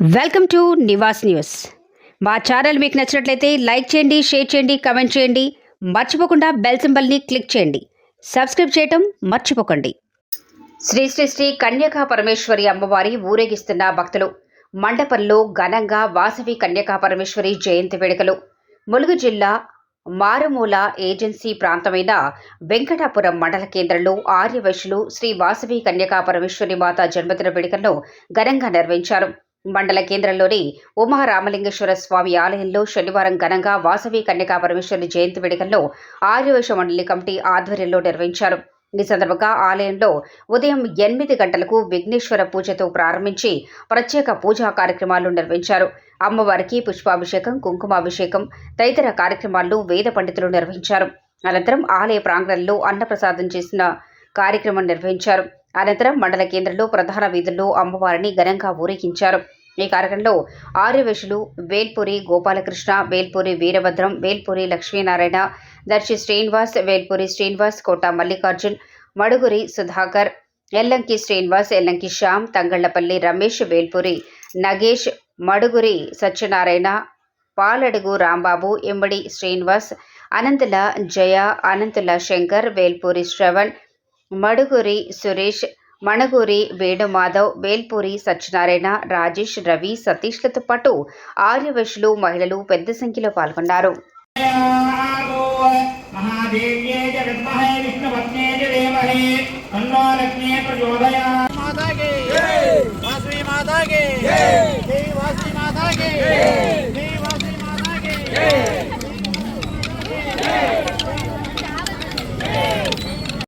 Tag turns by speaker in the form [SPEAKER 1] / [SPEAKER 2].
[SPEAKER 1] Welcome to Nivas news. మా channel మీకు నచ్చినట్లయితే లైక్ చేయండి షేర్ చేయండి కమెంట్ చేయండి. మర్చిపోకుండా బెల్ సింబల్ని క్లిక్ చేయండి. సబ్స్క్రైబ్ చేయటం మర్చిపోకండి. శ్రీ శ్రీ శ్రీ కన్యకా పరమేశ్వరి అమ్మవారి ఊరేగిస్తున్న భక్తులు మండపంలో ఘనంగా వాసవి కన్యకా పరమేశ్వరి జయంతి వేడుకలు. ములుగు జిల్లా మారుమూల ఏజెన్సీ ప్రాంతమైన వెంకటాపురం మండల కేంద్రంలో ఆర్యవైశ్యులు శ్రీ వాసవి కన్యకా పరమేశ్వరి మాత జన్మదిన వేడుకలను ఘనంగా నిర్వహించారు. మండల కేంద్రంలోని ఉమా రామలింగేశ్వర స్వామి ఆలయంలో శనివారం ఘనంగా వాసవి కన్యకా పరమేశ్వరి జయంతి వేడుకల్లో ఆర్యవేశ మండలి కమిటీ ఆధ్వర్యంలో నిర్వహించారు. ఈ సందర్భంగా ఆలయంలో ఉదయం ఎనిమిది గంటలకు విఘ్నేశ్వర పూజతో ప్రారంభించి ప్రత్యేక పూజా కార్యక్రమాలు నిర్వహించారు. అమ్మవారికి పుష్పాభిషేకం కుంకుమాభిషేకం తదితర కార్యక్రమాలను వేద పండితులు నిర్వహించారు. అనంతరం ఆలయ ప్రాంగణంలో అన్నప్రసాదం చేసిన కార్యక్రమం నిర్వహించారు. అనంతరం మండల కేంద్రంలో ప్రధాన వీధుల్లో అమ్మవారిని ఘనంగా ఊరేగించారు. ఈ కార్యక్రమంలో ఆర్యవేషులు వేల్పూరి గోపాలకృష్ణ వేల్పూరి వీరభద్రం వేల్పూరి లక్ష్మీనారాయణ దర్శి శ్రీనివాస్ వేల్పూరి శ్రీనివాస్ కోట మల్లికార్జున్ మడుగురి సుధాకర్ ఎల్లంకి శ్రీనివాస్ ఎల్లంకి శ్యామ్ తంగళ్ళపల్లి రమేష్ వేల్పూరి నగేష్ మడుగురి సత్యనారాయణ పాలడుగు రాంబాబు ఎమ్మడి శ్రీనివాస్ అనంతుల జయ అనంతుల శంకర్ వేల్పూరి శ్రవణ్ మడుగురి సురేష్ మణగూరి వేణుమాధవ్ వేల్పూరి సత్యనారాయణ రాజేష్ రవి సతీష్లతో పాటు ఆర్యవశులు మహిళలు పెద్ద సంఖ్యలో పాల్గొన్నారు.
[SPEAKER 2] మహాదేవ్యే జగద్మహే విష్ణుపత్నే దేవహే తన్నో ప్రచోదయ